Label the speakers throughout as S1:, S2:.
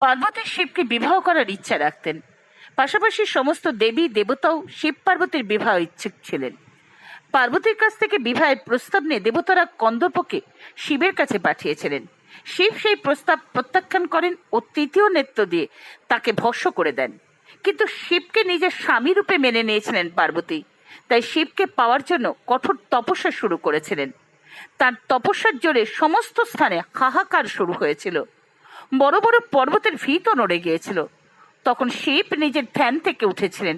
S1: পার্বতী শিবকে বিবাহ করার ইচ্ছা রাখতেন। পাশাপাশি সমস্ত দেবী, দেবতাও শিব পার্বতীর বিবাহ ইচ্ছুক ছিলেন। পার্বতীর কাছ থেকে বিবাহের প্রস্তাব নিয়ে দেবতারা কন্দর্পকে শিবের কাছে পাঠিয়েছিলেন। শিব সেই প্রস্তাব প্রত্যাখ্যান করেন ও তৃতীয় নেত্র দিয়ে তাকে ভস্য করে দেন। কিন্তু শিবকে নিজের স্বামী রূপে মেনে নিয়েছিলেন পার্বতী। তাই শিবকে পাওয়ার জন্য কঠোর তপস্যা শুরু করেছিলেন। তার তপস্যার জোরে সমস্ত স্থানে হাহাকার শুরু হয়েছিল। বড় বড় পর্বতের ভিতও নড়ে গিয়েছিল। তখন শিব নিজের ধ্যান থেকে উঠেছিলেন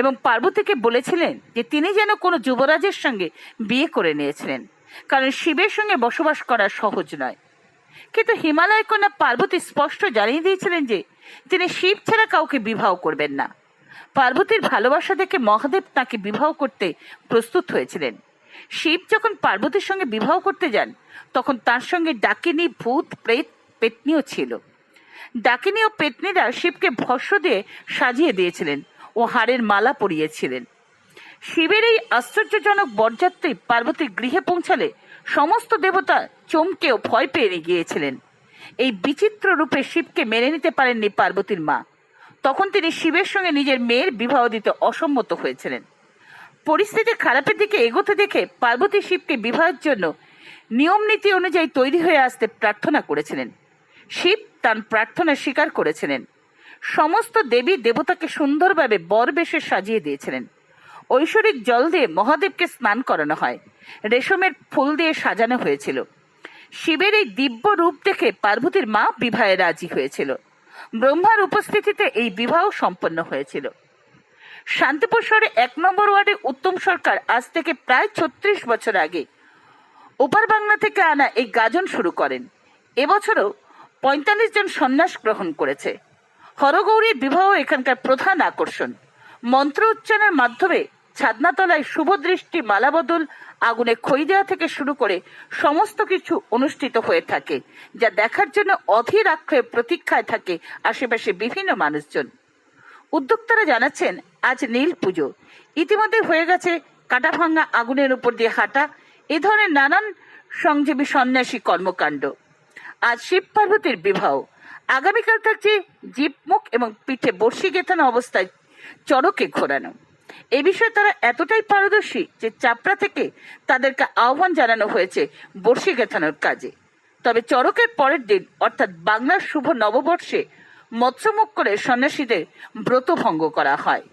S1: এবং পার্বতীকে বলেছিলেন যে তিনি যেন কোনো যুবরাজের সঙ্গে বিয়ে করে নিয়েছিলেন, কারণ শিবের সঙ্গে বসবাস করা সহজ নয়। কিন্তু হিমালয় কন্যা পার্বতী স্পষ্ট জানিয়ে দিয়েছিলেন যে তিনি শিব ছাড়া কাউকে বিবাহ করবেন না। পার্বতীর ভালোবাসা দেখে মহাদেব তাকে বিবাহ করতে প্রস্তুত হয়েছিলেন। শিব যখন পার্বতীর সঙ্গে বিবাহ করতে যান, তখন তার সঙ্গে ডাকিনী, ভূত, প্রেত পেতনিও ছিল। ডাকিনী ও পেতনিরা শিবকে ভস্য দিয়ে সাজিয়ে দিয়েছিলেন ও হাড়ের মালা পরিয়েছিলেন। শিবের এই আশ্চর্যজনক বরযাত্রী পার্বতীর গৃহে পৌঁছালে সমস্ত দেবতা চমকেও ভয় পেয়ে গিয়েছিলেন। এই বিচিত্র রূপে শিবকে মেনে নিতে পারেননি পার্বতীর মা। তখন তিনি শিবের সঙ্গে নিজের মেয়ের বিবাহ দিতে অসম্মত হয়েছিলেন। পরিস্থিতি খারাপের দিকে এগোতে দেখে পার্বতী শিবকে বিবাহের জন্য নিয়ম নীতি অনুযায়ী তৈরি হয়ে আসতে প্রার্থনা করেছিলেন। শিব তার প্রার্থনা স্বীকার করেছিলেন। সমস্ত দেবী দেবতাকে সুন্দরভাবে বর বেশে সাজিয়ে দিয়েছিলেন। ঐশ্বরিক জল দিয়ে মহাদেবকে স্নান করানো হয়। রেশমের ফুল দিয়ে সাজানো হয়েছিল। শিবের এই দিব্য রূপ দেখে পার্বতীর মা বিবাহে রাজি হয়েছিল। ব্রহ্মার উপস্থিতিতে এই বিবাহ সম্পন্ন হয়েছিল। শান্তিপুর শহরে এক নম্বর ওয়ার্ডে উত্তম সরকার আজ থেকে প্রায় ছত্রিশ বছর আগে ওপার বাংলা থেকে আনা এই গাজন শুরু করেন। এবছরও পঁয়তাল্লিশ জন সন্ন্যাস গ্রহণ করেছে। হরগৌরীর বিবাহ এখানকার প্রধান আকর্ষণ। মন্ত্র উচ্চারণের মাধ্যমে ছাদনাতলায় শুভদৃষ্টি মালাবদল আগুনে খই দেওয়া থেকে শুরু করে সমস্ত কিছু অনুষ্ঠিত হয়ে থাকে, যা দেখার জন্য অধীর আক্ষেপ প্রতীক্ষায় থাকে আশেপাশে বিভিন্ন মানুষজন। উদ্যোক্তারা জানাচ্ছেন, আজ নীল পুজো। ইতিমধ্যে হয়ে গেছে কাটা ভাঙা আগুনের উপর দিয়ে হাঁটা, এ ধরনের নানান সংজীবী সন্ন্যাসী কর্মকাণ্ড। আজ শিব পার্বতীর বিবাহ। আগামীকাল থাকছে জীবমুখ এবং পিঠে বর্ষি গেথানো অবস্থায় চড়কে ঘোরানো। এ বিষয়ে তারা এতটাই পারদর্শী যে চাপড়া থেকে তাদেরকে আহ্বান জানানো হয়েছে বর্ষি গেথানোর কাজে। তবে চড়কের পরের দিন, অর্থাৎ বাংলার শুভ নববর্ষে মৎস্যমুখ করে সন্ন্যাসীদের ব্রত ভঙ্গ করা হয়।